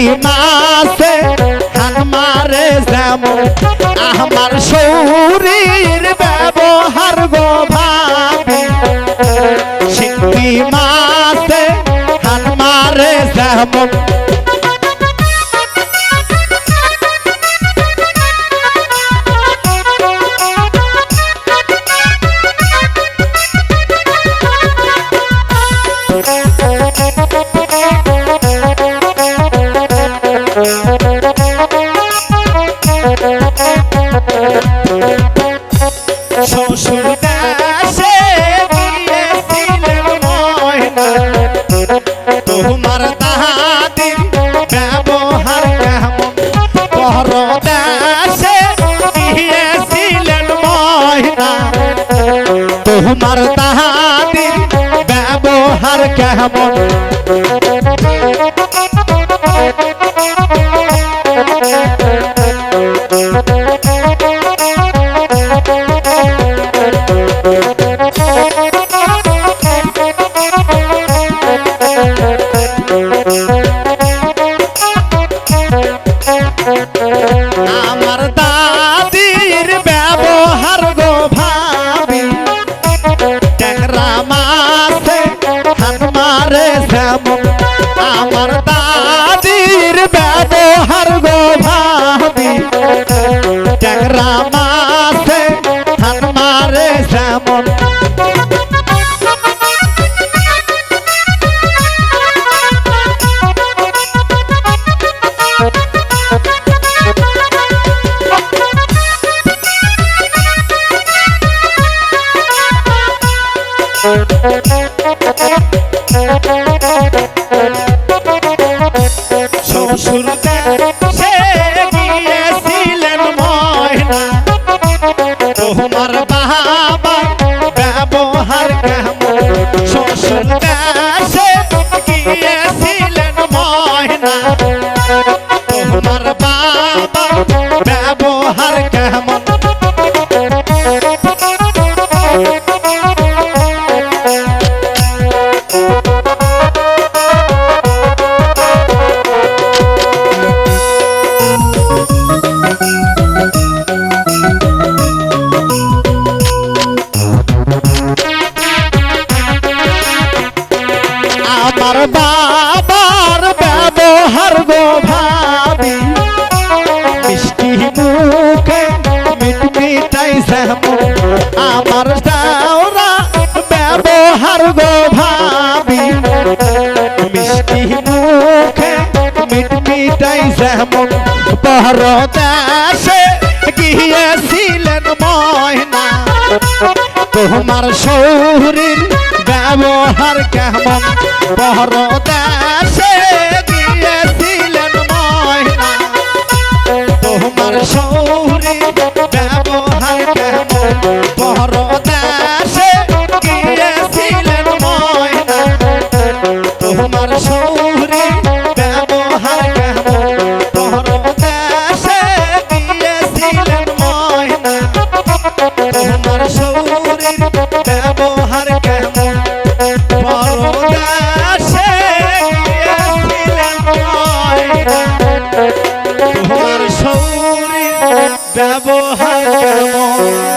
সিঙ্গি মাছে হান মারে যেমন আমার শৌরীর ব্যবহার গো ভাবি। সিঙ্গি মাসে হানমারে যেমন শ্বশুর দেশে গিয়েছিলেন ময়না। তোমার তাহাদির ব্যবহার কেমন? পর দেশে গিয়েছিলেন ময়না। তোমার তাহাদির ব্যবহার কেমন? আমার দাদির ব্যবহার গো ভাবি ট্যাংরা মারে যেমন তোমার বাবা ব্যবহার কেমন? আমার বাবার ব্যবহার গো ভাবি। মিষ্টি মুখে মিট মিটাই যেমন আমার দাওরা ব্যবহার গো ভাবি। মিষ্টি মুখে মিট মিটাই যেমন পর দেশে গিয়েছিলেন ময়না। তোমার শরীর ব্যবহার কেমন? বহর দেশে তোমার শরীর ব্যবহার কেমন?